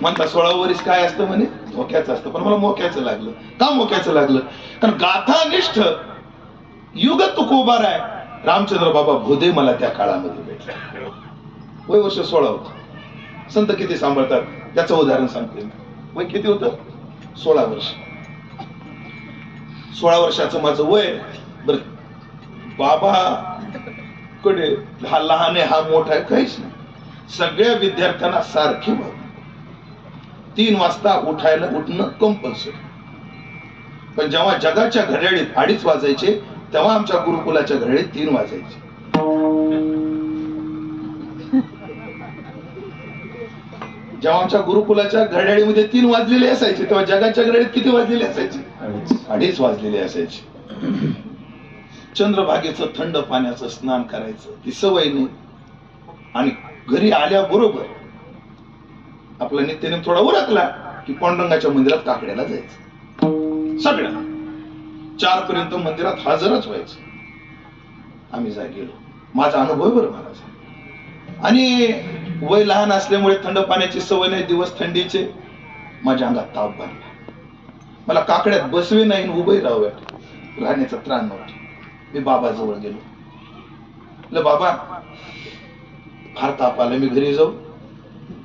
म्हणता सोळा वरीस काय असतं म्हणे? मोक्याचं असतं. पण मला मोक्याचं लागलं. का मोक्याचं लागलं? कारण गाथानिष्ठ युग तुकोबार आहे रामचंद्र बाबा भोदे मला त्या काळामध्ये भेटले. वय वर्ष सोळा होत. संत किती सांभाळतात? त्याचं उदाहरण सांगते वय किती होतं? सोळा वर्ष. सोळा वर्षाचं माझं वय. बर. बाबा कडे हा लहान आहे हा मोठा आहे काहीच नाही. सगळ्या विद्यार्थ्यांना सारखी वागणूक. तीन वाजता उठायला उठणं कंपल्सरी पण जेव्हा जगाच्या घड्याळीत अडीच वाजायचे तेव्हा आमच्या गुरुकुलाच्या घड्याळीत तीन वाजायचे. जेव्हा आमच्या गुरुकुलाच्या घड्याळीमध्ये तीन वाजलेले असायचे तेव्हा जगाच्या घड्याळीत किती वाजलेले असायचे? अडीच वाजलेले असायचे. चंद्रभागेचं थंड पाण्याचं स्नान करायचं ती सवय नाही. आणि घरी आल्याबरोबर आपला नित्यनेम थोडा उरकला की पांडुरंगाच्या मंदिरात काकड्याला जायचं. सगळ्या चार पर्यंत मंदिरात हजरच व्हायचं. आम्ही जा गेलो. माझा अनुभव बरं महाराज आणि वय लहान असल्यामुळे थंड पाण्याची सवय नाही दिवस थंडीचे. माझ्या अंगात ताप भरला. मला काकड्यात बसवे नाही उभे राहावे राहण्याचा त्राण नव्हता. मी बाबाजवळ गेलो. बाबा फार ताप आला मी घरी जाऊ.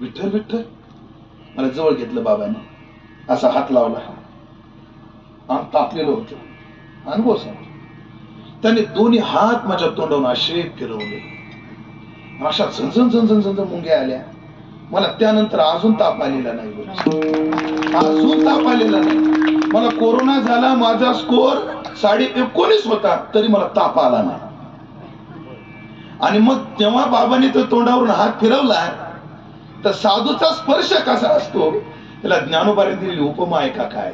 विठ्ठल विठ्ठल. मला जवळ घेतलं बाबानं. असा हात लावला आम तापलेलं होतं. अनुभव सांग. त्याने दोन्ही हात माझ्या तोंडावून असे फिरवले. अशा झणझण झणझण झणझण मुंग्या आल्या. मला त्यानंतर अजून ताप आलेला नाही अजून ताप आलेला नाही. मला कोरोना झाला माझा स्कोर साडे एकोणीस होता तरी मला ताप आला नाही. आणि मग तेव्हा बाबाने तो तोंडावरून हात फिरवला तर साधूचा स्पर्श कसा असतो? त्याला ज्ञानोबाने दिलेली उपमा ऐका काय?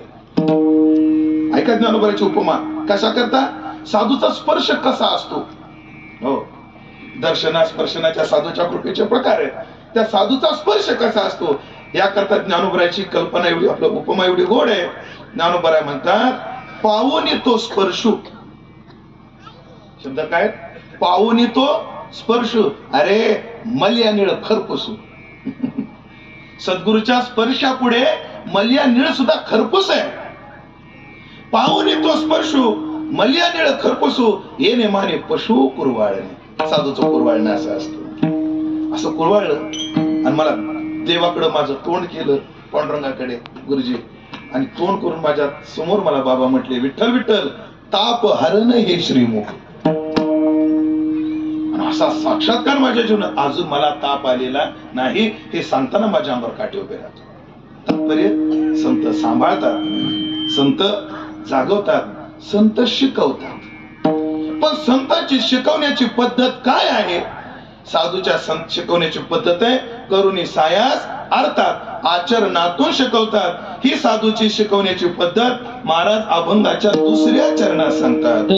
ऐका ज्ञानोबाची उपमा. कशा करता? साधूचा स्पर्श कसा असतो? हो. दर्शना स्पर्शनाच्या साधूच्या कृपेचे प्रकार आहेत. त्या साधूचा स्पर्श कसा असतो? याकरता ज्ञानोबराची कल्पना एवढी आपलं उपमा एवढी गोड आहे. ज्ञानोबराय म्हणतात पावून येतो स्पर्शू. शब्द काय? पावून येतो स्पर्श अरे मल्या निळ खरपूस सद्गुरूच्या स्पर्शापुढे मल्या निळ सुद्धा खरपूस आहे. पाहून येतो स्पर्शू मल्या निळ खरपुसू येणे माने पशु कुरवाळणे. साधूचं कुरवाळणे असं असतं. असं कुरवाळलं. आणि मला देवाकडं माझं तोंड केलं पांडुरंगाकडे गुरुजी. आणि तोंड करून माझ्यासमोर मला बाबा म्हटले विठ्ठल विठ्ठल ताप हरण हे श्रीमुख. असा साक्षात्कार माझ्या जीवनात अजून मला ताप आलेला नाही हे सांगताना माझ्या अंगावर काटे उभे राहतो तात्पर्य संत सांभाळतात संत जागवतात संत शिकवतात. पण संतांची शिकवण्याची पद्धत काय आहे? साधूच्या संत शिकवण्याची पद्धत आहे करुणी सायास अर्थात आचरणातून शिकवतात. ही साधूची शिकवण्याची पद्धत महाराज अभंगाच्या दुसऱ्या चरणात सांगतात.